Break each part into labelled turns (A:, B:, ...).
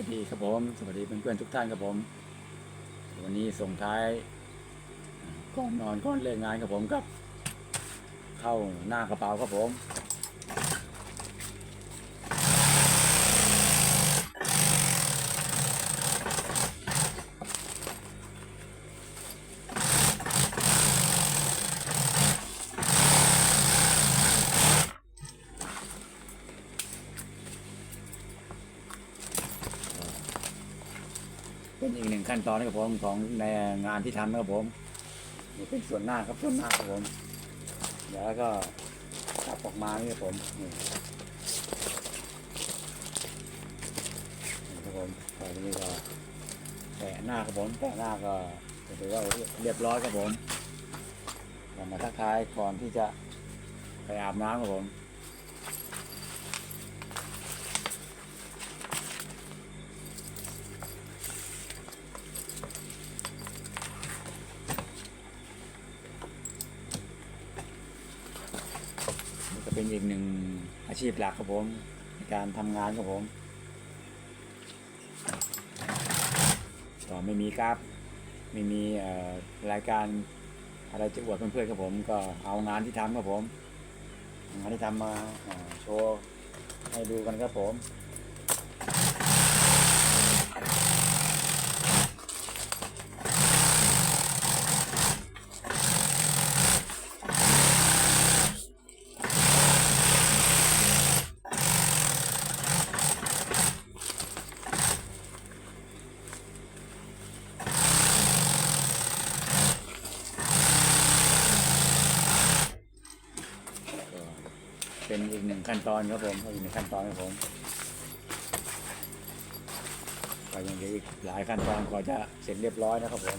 A: วัสดีครับผมสวัสดีเพื่อนๆทุกท่านครับผม วันนี้ส่งท้ายก่อนนอนก่อนเลิกงานครับผมกับ เข้าหน้ากระเป๋าครับผม เป็นอีกหนึ่งขั้นตอนนะครับผมของในงานที่ทำนะครับผมนี่เป็นส่วนหน้าครับส่วนหน้าครับผมเดี๋ยวก็ตัดออกมานี่ครับผมนี่ครับผมตอนนี้ก็แตะหน้าครับผมแตะหน้าก็ถือว่าเรียบร้อยครับผมมาทักทายก่อนที่จะไปอาบน้ำครับผม เป็นอีกหนึ่งอาชีพหลักครับผมในการทำงานครับผม ต่อไม่มีกราฟไม่มีรายการอะไรจะอวดเพื่อนๆครับผมก็เอางานที่ทำครับผม งานที่ทำมาโชว์ให้ดูกันครับผม ก็ เป็นอีกหนึ่งขั้นตอนครับผมอีกหนึ่งขั้นตอนครับผมก็ยังเหลืออีกหลายขั้นตอนกว่าจะเสร็จเรียบร้อยนะครับผม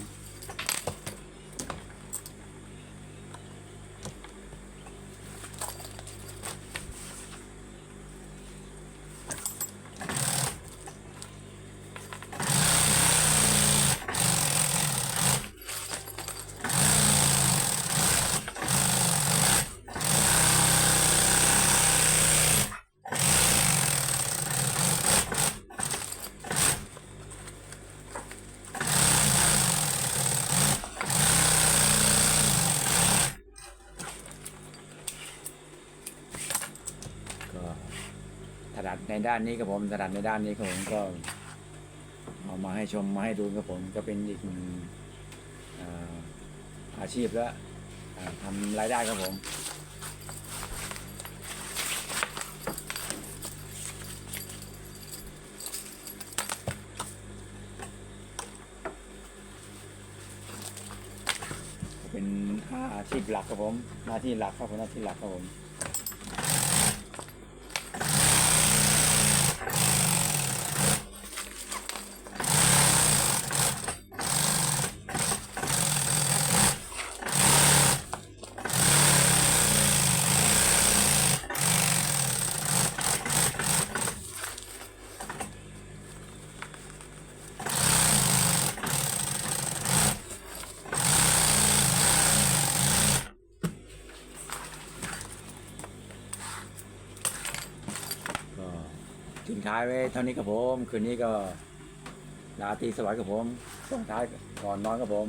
A: ก็ถ นัดในด้านนี้ครับผมถนัดในด้านนี้ครับผมก็เอามาให้ชมมาให้ดูครับผมก็เป็นอีกหนึ่งอาชีพและอ่าทำรายได้ครับผมเป็นอาชีพหลักครับผมหน้าที่หลักครับผมหน้าที่หลักครับผม ก็ ท้ายไว้เท่านี้ครับผม คืนนี้ก็ลาตรีสวัสดิ์ครับผมส่งท้ายก่อนนอนครับผม